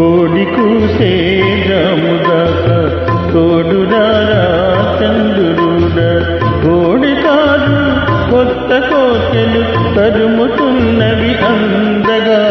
కోడి కూసే జాముదాక తోడురారా చంద్రుడ కోడి కాదు కొత్త కోకెలు తరుముతున్నవి అందగా.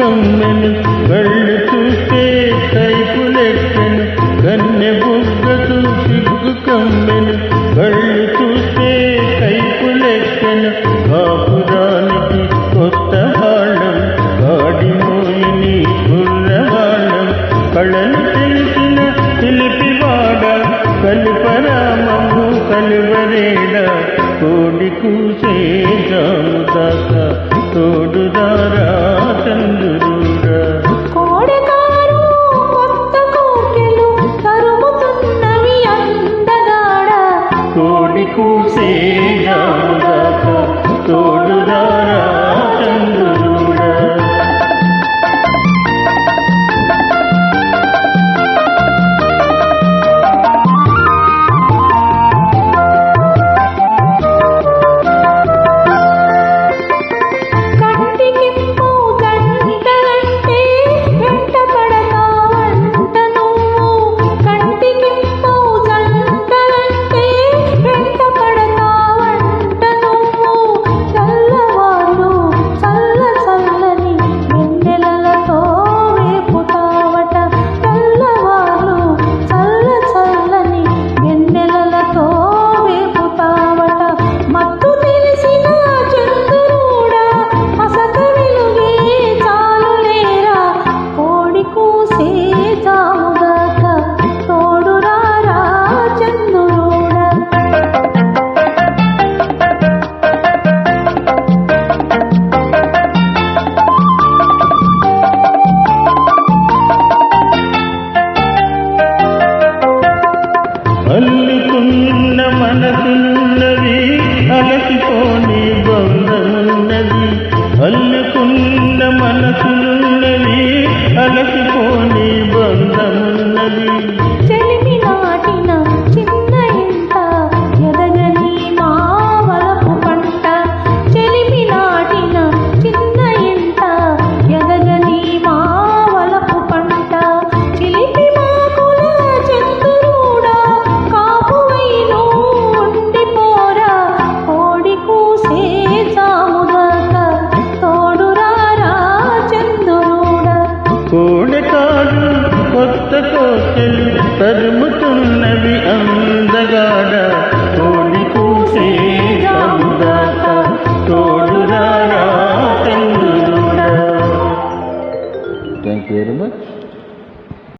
కమ్మెను కళ్ళు చూస్తే కైపు లెక్కను కన్య బుగ్గకు సిగ్గు కమ్మెను కళ్ళు చూస్తే కైపు లెక్కను కాపురానికి కొత్త వాళ్ళం గాడి మోయిని గుర్రవాళ్ళం కళ్ళను తెలిసిన పిలిపివాడ కలుపరామము కలువరేడ కోడి కూసే జాముదాక బంధమున్నది అల్లుకున్న మనసున్నది అలసిపో